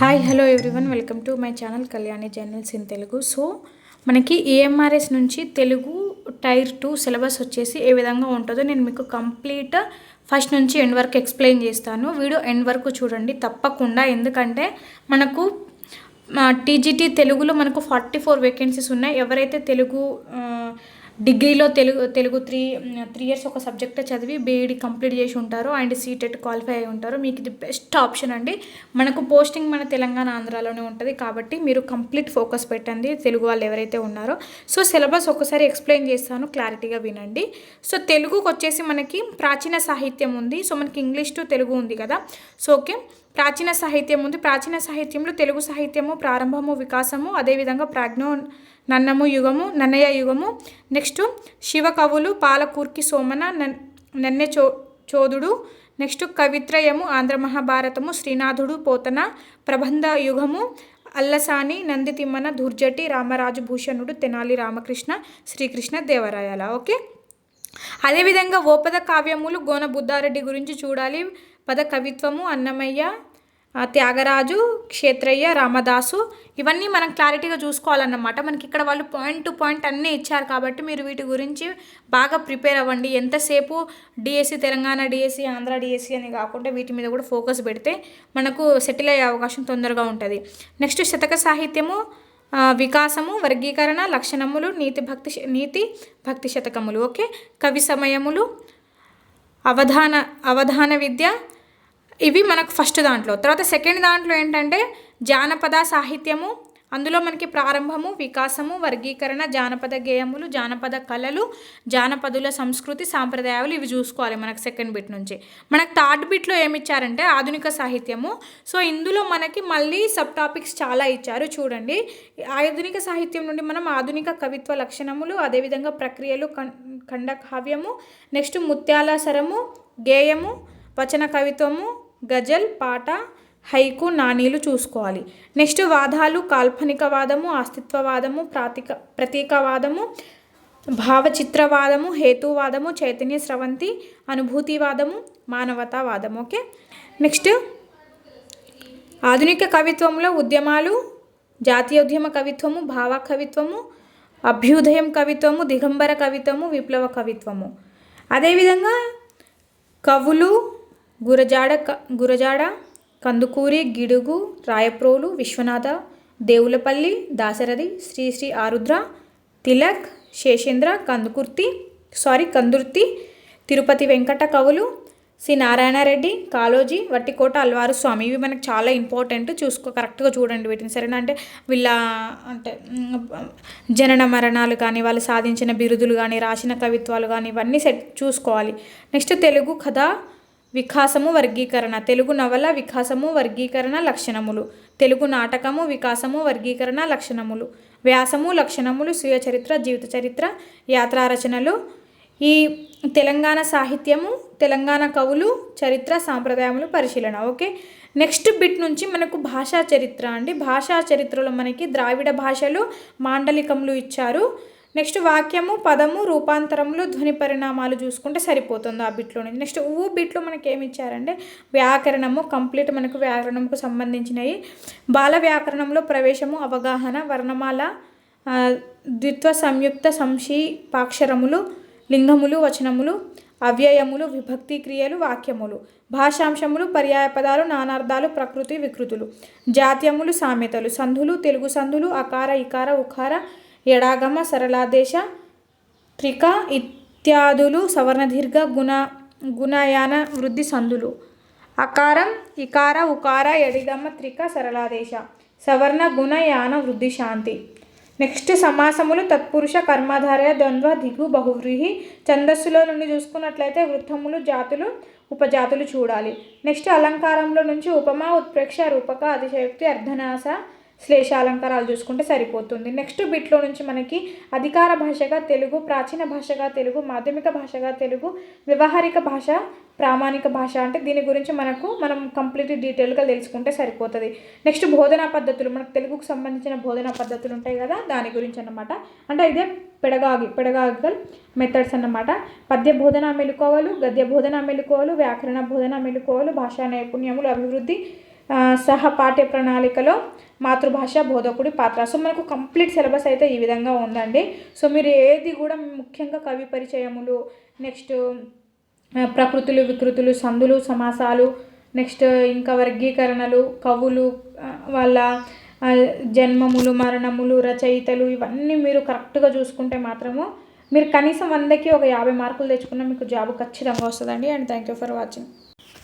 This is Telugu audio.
Hi hello everyone welcome to my channel Kalyani journals in Telugu so మనకి ఏఎంఆర్ఎస్ నుంచి తెలుగు టైర్ టూ సిలబస్ వచ్చేసి ఏ విధంగా ఉంటుందో నేను మీకు కంప్లీట్ ఫస్ట్ నుంచి ఎండ్ వరకు ఎక్స్ప్లెయిన్ చేస్తాను. వీడియో ఎండ్ వరకు చూడండి. తప్పకుండా. ఎందుకంటే మనకు టీజీటీ తెలుగులో మనకు ఫార్టీ ఫోర్ వేకెన్సీస్ ఉన్నాయి. ఎవరైతే తెలుగు డిగ్రీలో Telugu Telugu three three years ఒక సబ్జెక్ట్ చదివి బీఈడి కంప్లీట్ చేసి ఉంటారు. అండ్ సీటెట్ క్వాలిఫై అయి ఉంటారు. మీకు ఇది బెస్ట్ ఆప్షన్ అండి. మనకు పోస్టింగ్ మన తెలంగాణ ఆంధ్రాలోనే ఉంటుంది. కాబట్టి మీరు కంప్లీట్ ఫోకస్ పెట్టండి. తెలుగు వాళ్ళు ఎవరైతే ఉన్నారో. సో సిలబస్ ఒకసారి ఎక్స్ప్లెయిన్ చేస్తాను. క్లారిటీగా వినండి. సో తెలుగుకు వచ్చేసి మనకి ప్రాచీన సాహిత్యం ఉంది. సో మనకి ఇంగ్లీష్ టు తెలుగు ఉంది కదా. So okay. ప్రాచీన సాహిత్యం ఉంది. ప్రాచీన సాహిత్యంలో తెలుగు సాహిత్యము ప్రారంభము వికాసము అదేవిధంగా ప్రాజ్ఞో నన్నము యుగము నన్నయ్య యుగము. నెక్స్ట్ శివ కవులు పాలకూర్కి సోమన నన్ నన్నె చో చోదుడు. నెక్స్ట్ కవిత్రయము ఆంధ్ర మహాభారతము శ్రీనాథుడు పోతన ప్రబంధ యుగము. అల్లసాని నందితిమ్మన దుర్జటి రామరాజు భూషణుడు తెనాలి రామకృష్ణ శ్రీకృష్ణ దేవరాయల. ఓకే? అదేవిధంగా ఓపద కావ్యములు గోన బుద్ధారెడ్డి గురించి చూడాలి. పద కవిత్వము అన్నమయ్య త్యాగరాజు క్షేత్రయ్య రామదాసు ఇవన్నీ మనం క్లారిటీగా చూసుకోవాలన్నమాట. మనకి ఇక్కడ వాళ్ళు పాయింట్ టు పాయింట్ అన్నీ ఇచ్చారు కాబట్టి మీరు వీటి గురించి బాగా ప్రిపేర్ అవ్వండి. ఎంతసేపు DSC Telangana DSC Andhra DSC అని కాకుండా వీటి మీద కూడా ఫోకస్ పెడితే మనకు సెటిల్ అయ్యే అవకాశం తొందరగా ఉంటుంది. నెక్స్ట్ శతక సాహిత్యము వికాసము వర్గీకరణ లక్షణములు నీతి భక్తి నీతి భక్తి శతకములు. ఓకే? కవి సమయములు అవధాన అవధాన విద్య ఇవి మనకు ఫస్ట్ దాంట్లో. తర్వాత సెకండ్ దాంట్లో ఏంటంటే జానపద సాహిత్యము అందులో మనకి ప్రారంభము వికాసము వర్గీకరణ జానపద గేయములు జానపద కళలు జానపదుల సంస్కృతి సాంప్రదాయాలు ఇవి చూసుకోవాలి మనకు సెకండ్ బిట్ నుంచి. మనకు థర్డ్ బిట్లో ఏమిచ్చారంటే ఆధునిక సాహిత్యము. సో ఇందులో మనకి మళ్ళీ సబ్ టాపిక్స్ చాలా ఇచ్చారు చూడండి. ఆధునిక సాహిత్యం నుండి మనం ఆధునిక కవిత్వ లక్షణములు అదేవిధంగా ప్రక్రియలు కం ఖండకావ్యము నెక్స్ట్ ముత్యాల సరము గేయము వచన కవిత్వము గజల్ పాట హైకు నాణీలు చూసుకోవాలి. నెక్స్ట్ వాదాలు కాల్పనికవాదము అస్తిత్వవాదము ప్రాతిక ప్రతీకవాదము భావచిత్రవాదము హేతువాదము చైతన్య స్రవంతి అనుభూతివాదము మానవతావాదం ఓకే? నెక్స్ట్ ఆధునిక కవిత్వంలో ఉద్యమాలు జాతీయోద్యమ కవిత్వము భావ కవిత్వము అభ్యుదయం కవిత్వము దిగంబర కవిత్వము విప్లవ కవిత్వము. అదేవిధంగా కవులు గురజాడ క- గురజాడ కందుకూరి గిడుగు రాయప్రోలు విశ్వనాథ దేవులపల్లి దాశరథి శ్రీ శ్రీ ఆరుద్ర తిలక్ శేషేంద్ర కందుకుర్తి సారీ కందుర్తి తిరుపతి వెంకట కవులు సి నారాయణరెడ్డి కాళోజీ వట్టికోట అల్వారు స్వామి. ఇవి మనకు చాలా ఇంపార్టెంట్. చూసుకో కరెక్ట్గా చూడండి వీటిని. సరేనా? అంటే వీళ్ళ అంటే జనన మరణాలు కానీ వాళ్ళు సాధించిన బిరుదులు కానీ రాసిన కవిత్వాలు కానీ ఇవన్నీ సెట్ చూసుకోవాలి. నెక్స్ట్ తెలుగు కథ. వికాసము వర్గీకరణ. తెలుగు నవల వికాసము వర్గీకరణ లక్షణములు. తెలుగు నాటకము వికాసము వర్గీకరణ లక్షణములు. వ్యాసము లక్షణములు స్వీయ చరిత్ర జీవిత చరిత్ర యాత్రా రచనలు ఈ తెలంగాణ సాహిత్యము తెలంగాణ కవులు చరిత్ర సాంప్రదాయములు పరిశీలన. ఓకే? నెక్స్ట్ బిట్ నుంచి మనకు భాషా చరిత్ర అండి. భాషా చరిత్రలో మనకి ద్రావిడ భాషలు మాండలికములు ఇచ్చారు. నెక్స్ట్ వాక్యము పదము రూపాంతరములు ధ్వని పరిణామాలు చూసుకుంటే సరిపోతుంది ఆ బిట్లో నుంచి. నెక్స్ట్ ఊ బిట్లో మనకి ఏమి ఇచ్చారంటే వ్యాకరణము కంప్లీట్ మనకు వ్యాకరణంకు సంబంధించినవి. బాల వ్యాకరణంలో ప్రవేశము అవగాహన వర్ణమాల ద్విత్వ సంయుక్త సంక్షీపాక్షరములు లింగములు వచనములు అవ్యయములు విభక్తి క్రియలు వాక్యములు భాషాంశములు పర్యాయపదాలు నానార్థాలు ప్రకృతి వికృతులు జాత్యములు సామెతలు సంధులు తెలుగు సంధులు అకార ఇకార ఉకార ఎడాగమ సరళాదేశ త్రిక ఇత్యాదులు సవర్ణదీర్ఘ గుణ గుణయాన వృద్ధి సందులు అకారం ఇకార ఉకార ఎడిగమ త్రిక సరళాదేశ. సవర్ణ గుణయాన వృద్ధి శాంతి. నెక్స్ట్ సమాసములు తత్పురుష కర్మధారయ ద్వంద్వ దిగు బహువ్రీహి. ఛందస్సులో నుండి చూసుకున్నట్లయితే వృత్తములు జాతులు ఉపజాతులు చూడాలి. నెక్స్ట్ అలంకారంలో నుంచి ఉపమా ఉత్ప్రేక్ష రూపక అతిశయోక్తి అర్ధనాశ శ్లేష అలంకారాలు చూసుకుంటే సరిపోతుంది. నెక్స్ట్ బిట్లో నుంచి మనకి అధికార భాషగా తెలుగు ప్రాచీన భాషగా తెలుగు మాధ్యమిక భాషగా తెలుగు వ్యవహారిక భాష ప్రామాణిక భాష అంటే దీని గురించి మనకు మనం కంప్లీట్ డీటెయిల్గా తెలుసుకుంటే సరిపోతుంది. నెక్స్ట్ బోధనా పద్ధతులు మనకు తెలుగుకు సంబంధించిన బోధనా పద్ధతులు ఉంటాయి కదా దాని గురించి అన్నమాట. అంటే ఇదే పెడగాగి పెడగాగికల్ మెథడ్స్ అన్నమాట. పద్య బోధన మెలుకోవలు గద్య బోధన మెలుకోవలు వ్యాకరణ బోధన మెలుకోవలు భాషా నైపుణ్యములు అభివృద్ధి సహ పాఠ్య ప్రణాళికలో మాతృభాష బోధకుడి పాత్ర. సో మనకు కంప్లీట్ సిలబస్ అయితే ఈ విధంగా ఉందండి. సో మీరు ఏది కూడా ముఖ్యంగా కవి పరిచయములు నెక్స్ట్ ప్రకృతులు వికృతులు సందులు సమాసాలు నెక్స్ట్ ఇంకా వర్గీకరణలు కవులు వాళ్ళ జన్మములు మరణములు రచయితలు ఇవన్నీ మీరు కరెక్ట్గా చూసుకుంటే మాత్రము మీరు కనీసం వందకి ఒక యాభై మార్కులు తెచ్చుకున్నా మీకు జాబ్ ఖచ్చితంగా వస్తుందండి. And thank you for watching.